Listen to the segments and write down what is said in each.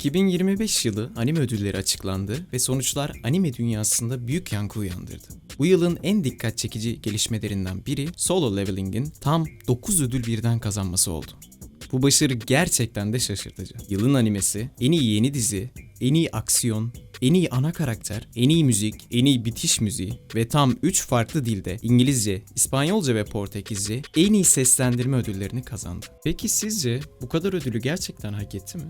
2025 yılı anime ödülleri açıklandı ve sonuçlar anime dünyasında büyük yankı uyandırdı. Bu yılın en dikkat çekici gelişmelerinden biri Solo Leveling'in tam 9 ödül birden kazanması oldu. Bu başarı gerçekten de şaşırtıcı. Yılın animesi, en iyi yeni dizi, en iyi aksiyon, en iyi ana karakter, en iyi müzik, en iyi bitiş müziği ve tam 3 farklı dilde İngilizce, İspanyolca ve Portekizce en iyi seslendirme ödüllerini kazandı. Peki sizce bu kadar ödülü gerçekten hak etti mi?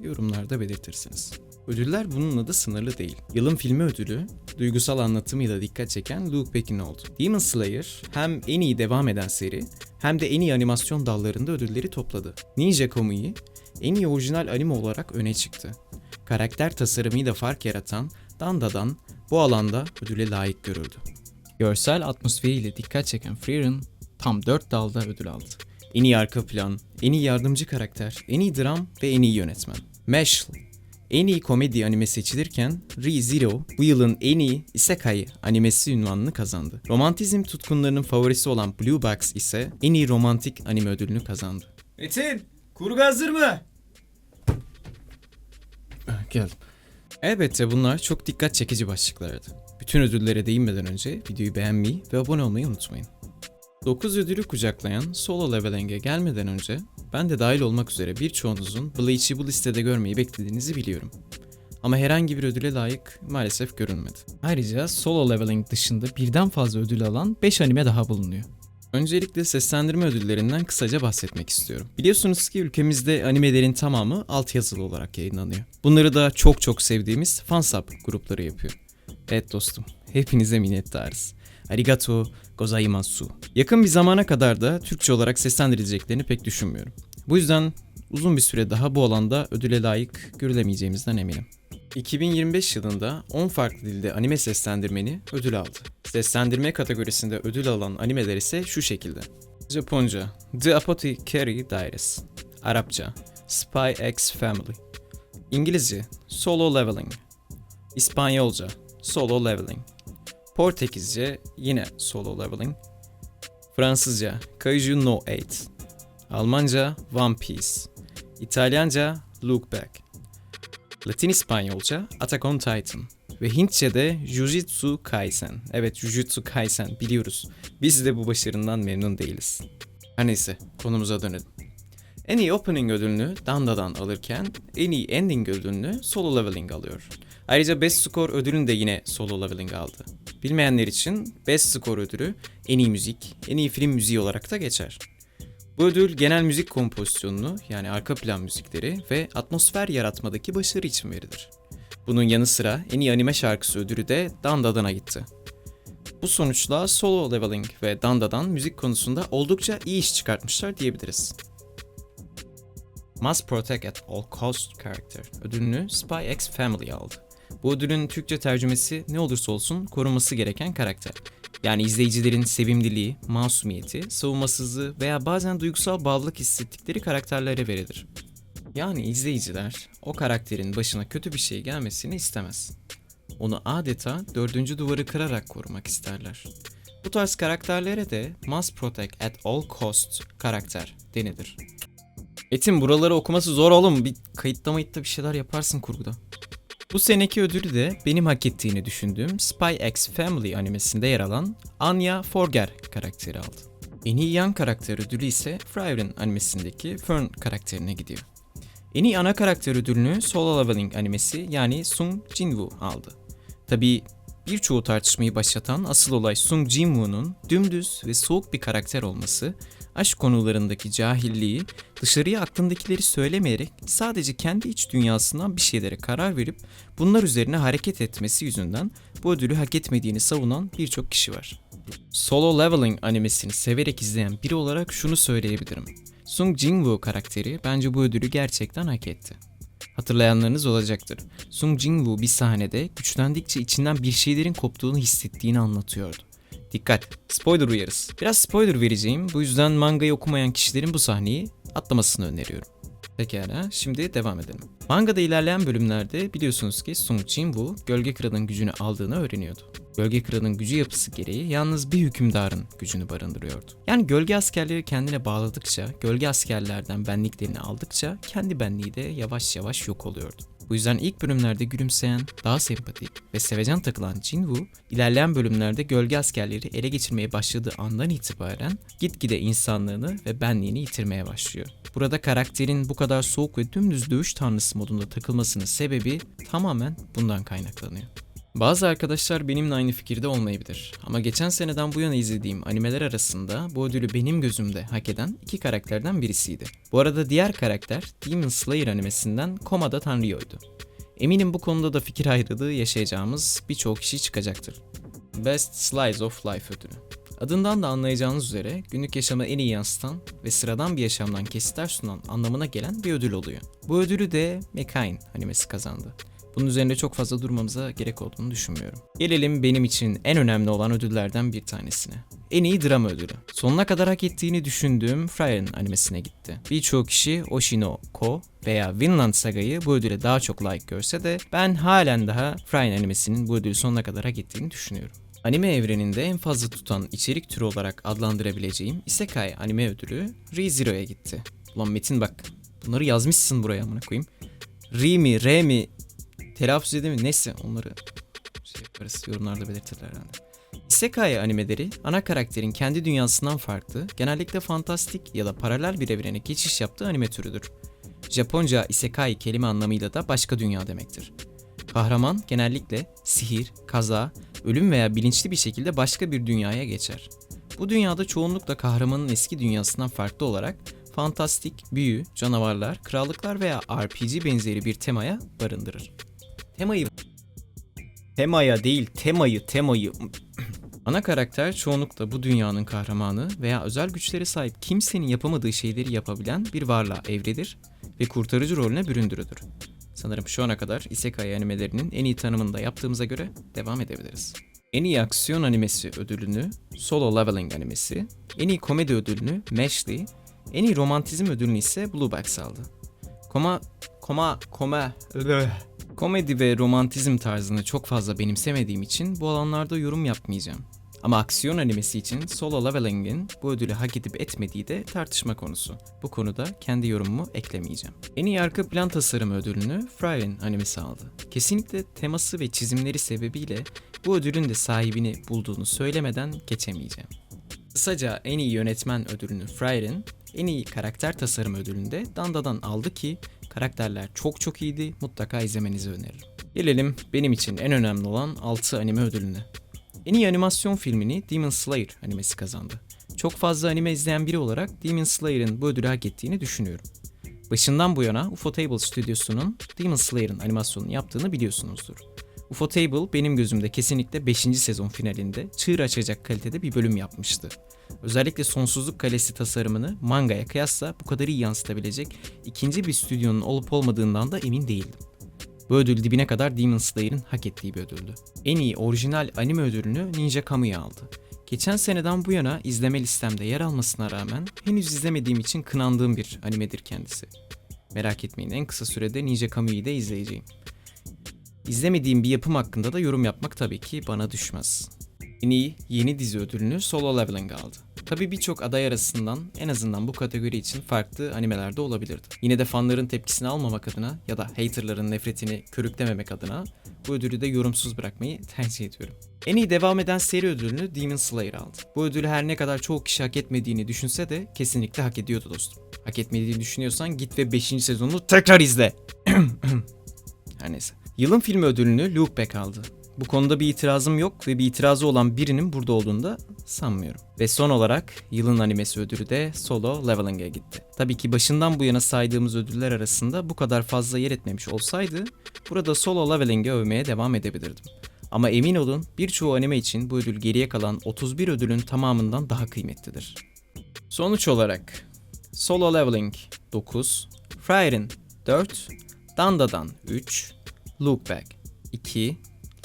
Yorumlarda belirtirsiniz. Ödüller bununla da sınırlı değil. Yılın filmi ödülü, duygusal anlatımıyla dikkat çeken Luke Pekin oldu. Demon Slayer hem en iyi devam eden seri hem de en iyi animasyon dallarında ödülleri topladı. Ninja Kamui en iyi orijinal anime olarak öne çıktı. Karakter tasarımıyla fark yaratan Danda'dan bu alanda ödüle layık görüldü. Görsel atmosferiyle dikkat çeken Frieren tam 4 dalda ödül aldı. En iyi arka plan, en iyi yardımcı karakter, en iyi dram ve en iyi yönetmen. Mesh, en iyi komedi anime seçilirken ReZero bu yılın en iyi Isekai animesi ünvanını kazandı. Romantizm tutkunlarının favorisi olan Blue Box ise en iyi romantik anime ödülünü kazandı. Metin, kurgu hazır mı? Geldim. Elbette bunlar çok dikkat çekici başlıklardı. Bütün ödüllere değinmeden önce videoyu beğenmeyi ve abone olmayı unutmayın. 9 ödülü kucaklayan Solo Leveling'e gelmeden önce ben de dahil olmak üzere birçoğunuzun Bleach'i bu listede görmeyi beklediğinizi biliyorum. Ama herhangi bir ödüle layık maalesef görünmedi. Ayrıca Solo Leveling dışında birden fazla ödül alan 5 anime daha bulunuyor. Öncelikle seslendirme ödüllerinden kısaca bahsetmek istiyorum. Biliyorsunuz ki ülkemizde animelerin tamamı altyazılı olarak yayınlanıyor. Bunları da çok çok sevdiğimiz fansub grupları yapıyor. Evet dostum, hepinize minnettarız. Arigato gozaimasu. Yakın bir zamana kadar da Türkçe olarak seslendirileceklerini pek düşünmüyorum. Bu yüzden uzun bir süre daha bu alanda ödüle layık görülemeyeceğimizden eminim. 2025 yılında 10 farklı dilde anime seslendirmeni ödül aldı. Seslendirme kategorisinde ödül alan animeler ise şu şekilde. Japonca The Apothecary Diaries Arapça Spy X Family İngilizce Solo Leveling İspanyolca Solo Leveling Portekizce yine Solo Leveling Fransızca Kaiju no 8 Almanca One Piece İtalyanca Look Back Latin İspanyolca Attack on Titan ve Hintçe'de Jujutsu Kaisen. Evet Jujutsu Kaisen biliyoruz. Biz de bu başarından memnun değiliz. Her neyse konumuza dönelim. En iyi opening ödülünü Danda'dan alırken en iyi ending ödülünü Solo Leveling alıyor. Ayrıca Best Score ödülünü de yine Solo Leveling aldı. Bilmeyenler için Best Score ödülü en iyi müzik, en iyi film müziği olarak da geçer. Bu ödül genel müzik kompozisyonunu yani arka plan müzikleri ve atmosfer yaratmadaki başarı için verilir. Bunun yanı sıra en iyi anime şarkısı ödülü de Danda'dan'a gitti. Bu sonuçla Solo Leveling ve Danda'dan müzik konusunda oldukça iyi iş çıkartmışlar diyebiliriz. Must Protect at All Cost Character ödülünü Spy X Family aldı. Bu ödülün Türkçe tercümesi ne olursa olsun korunması gereken karakter. Yani izleyicilerin sevimliliği, masumiyeti, savunmasızlığı veya bazen duygusal bağlılık hissettikleri karakterlere verilir. Yani izleyiciler o karakterin başına kötü bir şey gelmesini istemez. Onu adeta dördüncü duvarı kırarak korumak isterler. Bu tarz karakterlere de must protect at all costs karakter denilir. Etin buraları okuması zor oğlum. Bir kayıtta mayıtta bir şeyler yaparsın kurguda. Bu seneki ödülü de benim hak ettiğini düşündüğüm Spy X Family animesinde yer alan Anya Forger karakteri aldı. En iyi yan karakter ödülü ise Frieren animesindeki Fern karakterine gidiyor. En iyi ana karakter ödülünü Solo Leveling animesi yani Sung Jinwoo aldı. Tabi birçoğu tartışmayı başlatan asıl olay Sung Jinwoo'nun dümdüz ve soğuk bir karakter olması, aşk konularındaki cahilliği, dışarıya aklındakileri söylemeyerek sadece kendi iç dünyasından bir şeylere karar verip bunlar üzerine hareket etmesi yüzünden bu ödülü hak etmediğini savunan birçok kişi var. Solo Leveling animesini severek izleyen biri olarak şunu söyleyebilirim. Sung Jinwoo karakteri bence bu ödülü gerçekten hak etti. Hatırlayanlarınız olacaktır. Sung Jinwoo bir sahnede güçlendikçe içinden bir şeylerin koptuğunu hissettiğini anlatıyordu. Dikkat, spoiler uyarız. Biraz spoiler vereceğim, bu yüzden mangayı okumayan kişilerin bu sahneyi atlamasını öneriyorum. Pekala, şimdi devam edelim. Mangada ilerleyen bölümlerde biliyorsunuz ki Sung Jin-woo Gölge Kral'ın gücünü aldığını öğreniyordu. Gölge Kral'ın gücü yapısı gereği yalnız bir hükümdarın gücünü barındırıyordu. Yani gölge askerleri kendine bağladıkça, gölge askerlerden benliklerini aldıkça kendi benliği de yavaş yavaş yok oluyordu. Bu yüzden ilk bölümlerde gülümseyen, daha sempatik ve sevecen takılan Jinwoo, ilerleyen bölümlerde gölge askerleri ele geçirmeye başladığı andan itibaren gitgide insanlığını ve benliğini yitirmeye başlıyor. Burada karakterin bu kadar soğuk ve dümdüz dövüş tanrısı modunda takılmasının sebebi tamamen bundan kaynaklanıyor. Bazı arkadaşlar benimle aynı fikirde olmayabilir ama geçen seneden bu yana izlediğim animeler arasında bu ödülü benim gözümde hak eden iki karakterden birisiydi. Bu arada diğer karakter Demon Slayer animesinden Komada Tanrio'ydu. Eminim bu konuda da fikir ayrılığı yaşayacağımız birçok kişi çıkacaktır. Best Slice of Life ödülü. Adından da anlayacağınız üzere günlük yaşamı en iyi yansıtan ve sıradan bir yaşamdan kesitler sunan anlamına gelen bir ödül oluyor. Bu ödülü de Mekain animesi kazandı. Bunun üzerinde çok fazla durmamıza gerek olduğunu düşünmüyorum. Gelelim benim için en önemli olan ödüllerden bir tanesine. En iyi drama ödülü. Sonuna kadar hak ettiğini düşündüğüm Frieren animesine gitti. Birçok kişi Oshino Ko veya Vinland Saga'yı bu ödüle daha çok layık görse de ben halen daha Frieren animesinin bu ödülü sonuna kadar hak ettiğini düşünüyorum. Anime evreninde en fazla tutan içerik türü olarak adlandırabileceğim Isekai anime ödülü ReZero'ya gitti. Ulan Metin bak bunları yazmışsın buraya amına koyayım. Re mi, re mi, telaffuz mi neyse onları şey yaparız yorumlarda belirtirler herhalde. Isekai animeleri ana karakterin kendi dünyasından farklı, genellikle fantastik ya da paralel bir evrene geçiş yaptığı anime türüdür. Japonca isekai kelime anlamıyla da başka dünya demektir. Kahraman genellikle sihir, kaza, ölüm veya bilinçli bir şekilde başka bir dünyaya geçer. Bu dünyada çoğunlukla kahramanın eski dünyasından farklı olarak fantastik, büyü, canavarlar, krallıklar veya RPG benzeri bir temaya barındırır. Temayı Temaya değil, temayı, temayı. Ana karakter çoğunlukla bu dünyanın kahramanı veya özel güçlere sahip kimsenin yapamadığı şeyleri yapabilen bir varlığa evrilir ve kurtarıcı rolüne büründürülür. Sanırım şu ana kadar Isekai animelerinin en iyi tanımını da yaptığımıza göre devam edebiliriz. En iyi aksiyon animesi ödülünü Solo Leveling animesi, en iyi komedi ödülünü Meshly, en iyi romantizm ödülünü ise Blue Box aldı. Koma, koma, koma, komedi ve romantizm tarzını çok fazla benimsemediğim için bu alanlarda yorum yapmayacağım. Ama aksiyon animesi için Solo Leveling'in bu ödülü hak edip etmediği de tartışma konusu. Bu konuda kendi yorumumu eklemeyeceğim. En iyi arka plan tasarımı ödülünü Frieren animesi aldı. Kesinlikle teması ve çizimleri sebebiyle bu ödülün de sahibini bulduğunu söylemeden geçemeyeceğim. Kısaca en iyi yönetmen ödülünü Frieren, en iyi karakter tasarımı ödülünü de Danda'dan aldı ki karakterler çok çok iyiydi mutlaka izlemenizi öneririm. Gelelim benim için en önemli olan 6 anime ödülüne. En iyi animasyon filmini Demon Slayer animesi kazandı. Çok fazla anime izleyen biri olarak Demon Slayer'ın bu ödülü hak ettiğini düşünüyorum. Başından bu yana Ufotable stüdyosunun Demon Slayer'ın animasyonunu yaptığını biliyorsunuzdur. Ufotable benim gözümde kesinlikle 5. sezon finalinde çığır açacak kalitede bir bölüm yapmıştı. Özellikle Sonsuzluk Kalesi tasarımını mangaya kıyasla bu kadar iyi yansıtabilecek ikinci bir stüdyonun olup olmadığından da emin değildim. Bu ödül dibine kadar Demon Slayer'ın hak ettiği bir ödüldü. En iyi orijinal anime ödülünü Ninja Kamuya aldı. Geçen seneden bu yana izleme listemde yer almasına rağmen henüz izlemediğim için kınandığım bir animedir kendisi. Merak etmeyin en kısa sürede Ninja Kamuya'yı da izleyeceğim. İzlemediğim bir yapım hakkında da yorum yapmak tabii ki bana düşmez. En iyi yeni dizi ödülünü Solo Leveling aldı. Tabii birçok aday arasından en azından bu kategori için farklı animelerde olabilirdi. Yine de fanların tepkisini almamak adına ya da haterların nefretini körüklememek adına bu ödülü de yorumsuz bırakmayı tercih ediyorum. En iyi devam eden seri ödülünü Demon Slayer aldı. Bu ödülü her ne kadar çoğu kişi hak etmediğini düşünse de kesinlikle hak ediyordu dostum. Hak etmediğini düşünüyorsan git ve 5. sezonunu tekrar izle. her neyse. Yılın filmi ödülünü Luke Beck aldı. Bu konuda bir itirazım yok ve bir itirazı olan birinin burada olduğunu da sanmıyorum. Ve son olarak yılın animesi ödülü de Solo Leveling'e gitti. Tabii ki başından bu yana saydığımız ödüller arasında bu kadar fazla yer etmemiş olsaydı burada Solo Leveling'e övmeye devam edebilirdim. Ama emin olun birçoğu anime için bu ödül geriye kalan 31 ödülün tamamından daha kıymetlidir. Sonuç olarak Solo Leveling 9, Frieren 4, Dandadan 3, Lookback 2,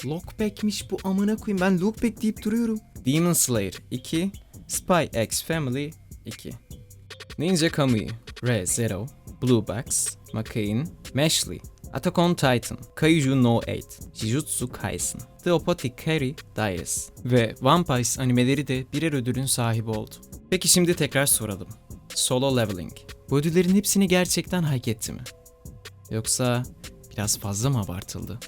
Lookback'miş bu amına koyayım. Ben Lookback deyip duruyorum. Demon Slayer. 2, Spy X Family. 2. Ninja Kamui Re Zero, Blue Box, Makain, Mashley, Attack on Titan, Kaiju no 8, Jujutsu Kaisen, The Apothecary Diaries ve One Piece animeleri de birer ödülün sahibi oldu. Peki şimdi tekrar soralım. Solo Leveling. Bu ödüllerin hepsini gerçekten hak etti mi? Yoksa biraz fazla mı abartıldı?